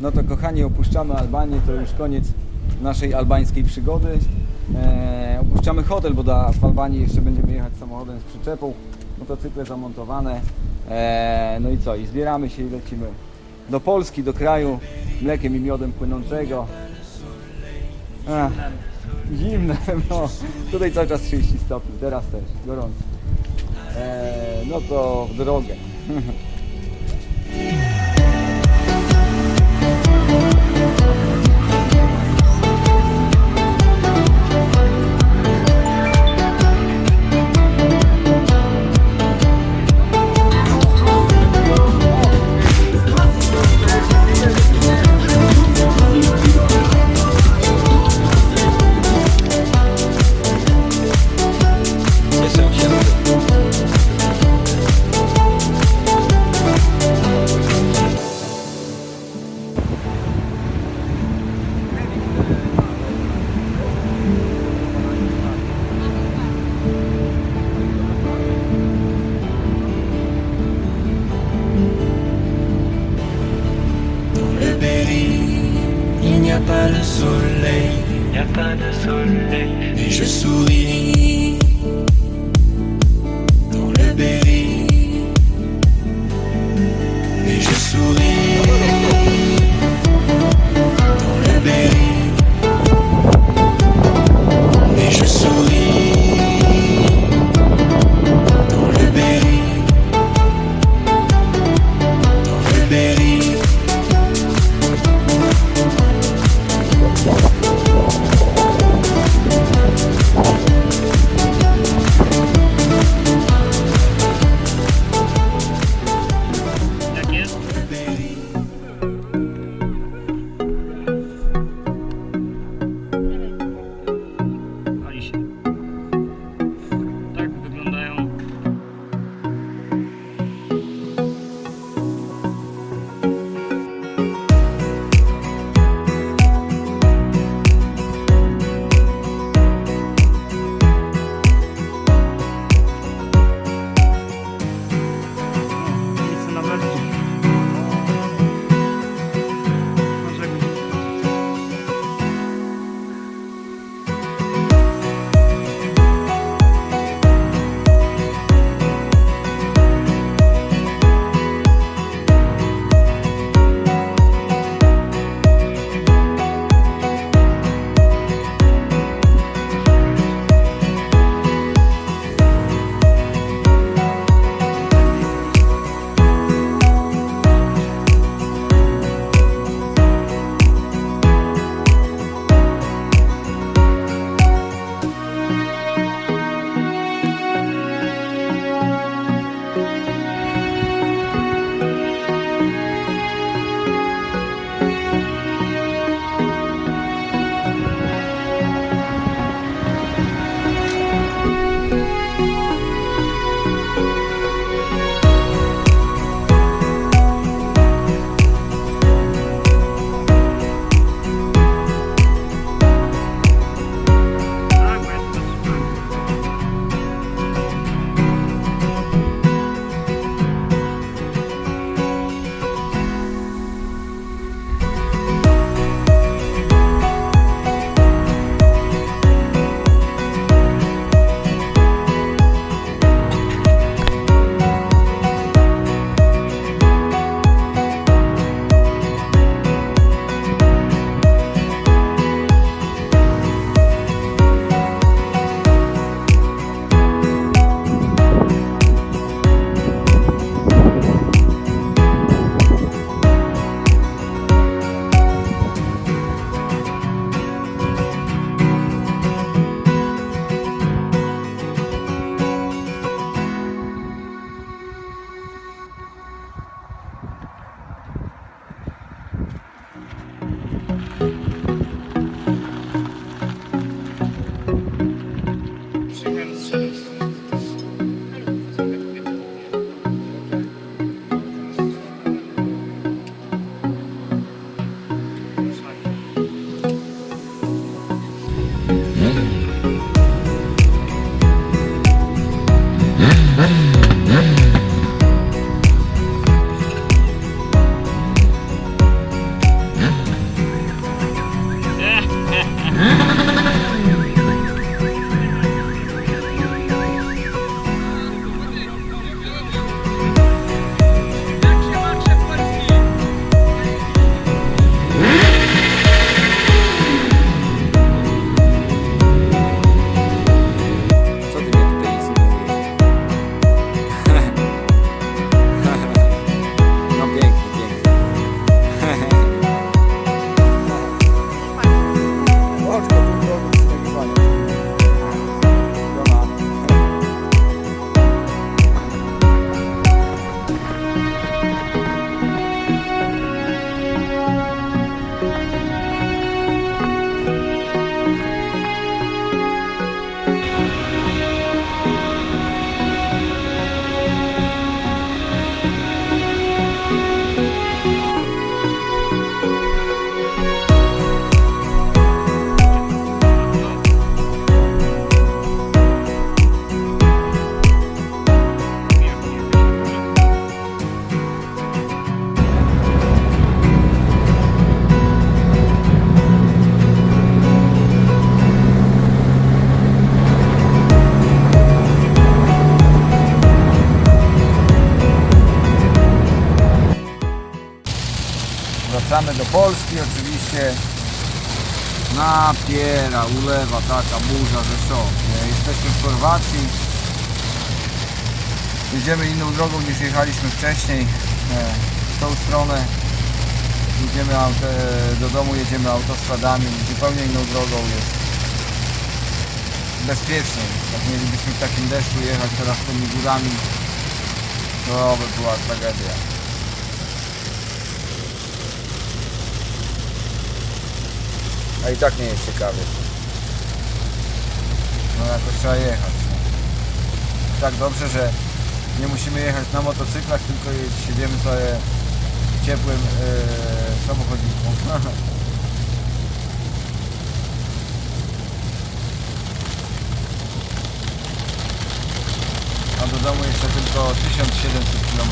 No to kochani, opuszczamy Albanię, to już koniec naszej albańskiej przygody. E, opuszczamy hotel, bo do, w Albanii jeszcze będziemy jechać samochodem z przyczepą. Motocykle zamontowane. E, no i co? I zbieramy się i lecimy do Polski, do kraju mlekiem i miodem płynącego. Ach, zimne, no. Tutaj cały czas 30 stopni, teraz też, gorąco. E, no to w drogę. Listen. A pas de soleil, il n'y a pas de soleil, et je souris. Wracamy do Polski oczywiście. Napiera, ulewa taka burza, że szok. Jesteśmy w Chorwacji. Jedziemy inną drogą niż jechaliśmy wcześniej. e, W tą stronę. Jedziemy e, do domu, jedziemy autostradami, zupełnie inną drogą jest bezpieczniej. Jak mielibyśmy w takim deszczu jechać teraz tymi górami, to by była tragedia. A i tak nie jest ciekawie. No jakoś trzeba jechać. No. Tak dobrze, że nie musimy jechać na motocyklach, tylko je- siedzimy sobie ciepłym yy, samochodziku. A do domu jeszcze tylko 1700 km.